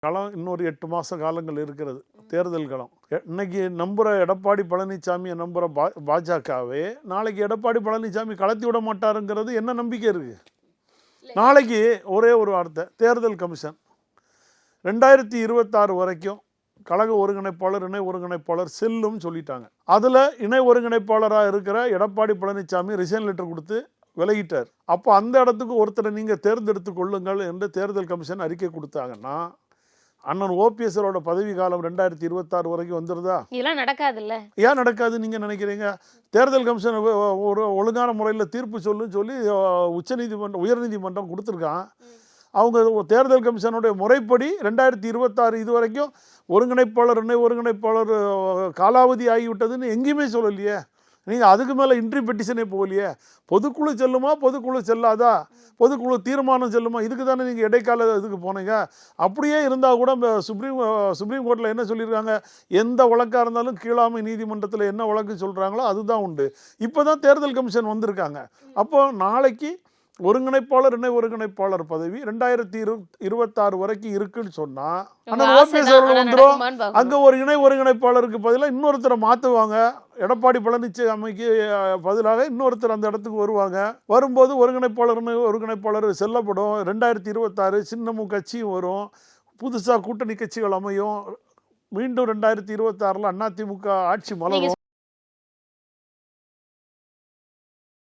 காலம் இன்னொரு எட்டு மாத காலங்கள் இருக்கிறது. தேர்தல் காலம் எ- இன்னைக்கு நம்புகிற எடப்பாடி பழனிசாமியை நம்புகிற பா பாஜகவே நாளைக்கு எடப்பாடி பழனிசாமி கலத்தி விட மாட்டாருங்கிறது என்ன நம்பிக்கை இருக்குது நாளைக்கு ஒரே ஒரு வார்த்தை தேர்தல் கமிஷன். ரெண்டாயிரத்தி இருபத்தாறு வரைக்கும் கழக ஒருங்கிணைப்பாளர் இணை ஒருங்கிணைப்பாளர் செல்லும் சொல்லிட்டாங்க. அதில் இணை ஒருங்கிணைப்பாளராக இருக்கிற எடப்பாடி பழனிசாமி ரிசைன் லெட்டர் கொடுத்து விலகிட்டார். அப்போ அந்த இடத்துக்கு ஒருத்தரை நீங்கள் தேர்ந்தெடுத்து கொள்ளுங்கள் என்று தேர்தல் கமிஷன் அறிக்கை கொடுத்தாங்கன்னா அண்ணன் ஓபிஎஸ்ஸரோட பதவி காலம் ரெண்டாயிரத்தி இருபத்தாறு வரைக்கும் வந்துருதா? இதெல்லாம் நடக்காதுல்ல. ஏன் நடக்காது நீங்கள் நினைக்கிறீங்க? தேர்தல் கமிஷன் ஒரு ஒழுங்கான முறையில் தீர்ப்பு சொல்லுன்னு சொல்லி உச்சநீதிமன்றம் உயர்நீதிமன்றம் கொடுத்துருக்கான். அவங்க தேர்தல் கமிஷனுடைய முறைப்படி ரெண்டாயிரத்தி இருபத்தாறு இது வரைக்கும் ஒருங்கிணைப்பாளர் இணை ஒருங்கிணைப்பாளர் காலாவதி ஆகிவிட்டதுன்னு எங்கேயுமே சொல்லலையே. நீங்கள் அதுக்கு மேலே இன்ட்ரி பெட்டிஷனே போகலையே. பொதுக்குழு செல்லுமா பொதுக்குழு செல்லாதா? பொதுக்குழு தீர்மானம் செல்லுமா? இதுக்கு தானே நீங்கள் இடைக்கால இதுக்கு போனீங்க. அப்படியே இருந்தால் கூட சுப்ரீம் சுப்ரீம் கோர்ட்டில் என்ன சொல்லியிருக்காங்க? எந்த வழக்காக இருந்தாலும் கீழாமை நீதிமன்றத்தில் என்ன வழக்கு சொல்கிறாங்களோ அதுதான் உண்டு. இப்போ தான் தேர்தல் கமிஷன் வந்திருக்காங்க. அப்போ நாளைக்கு ஒருங்கிணைப்பாளர் இணை ஒருங்கிணைப்பாளர் பதவி ரெண்டாயிரத்தி இரு இருபத்தாறு வரைக்கும் இருக்குன்னு சொன்னால் உங்க ஆனால் ஓபிஎஸ் அவர்கள் வந்துடும். அங்கே ஒரு இணை ஒருங்கிணைப்பாளருக்கு பதிலாக இன்னொருத்தரை மாற்றுவாங்க எடப்பாடி பழனிசாமிக்கு பதிலாக இன்னொருத்தர் அந்த இடத்துக்கு வருவாங்க. வரும்போது ஒருங்கிணைப்பாளர்னு ஒருங்கிணைப்பாளர் செல்லப்படும். ரெண்டாயிரத்தி இருபத்தாறு சின்னமும் கட்சியும் வரும். புதுசாக கூட்டணி கட்சிகள் அமையும். மீண்டும் ரெண்டாயிரத்தி இருபத்தாறில் அதிமுக ஆட்சி மலரும்.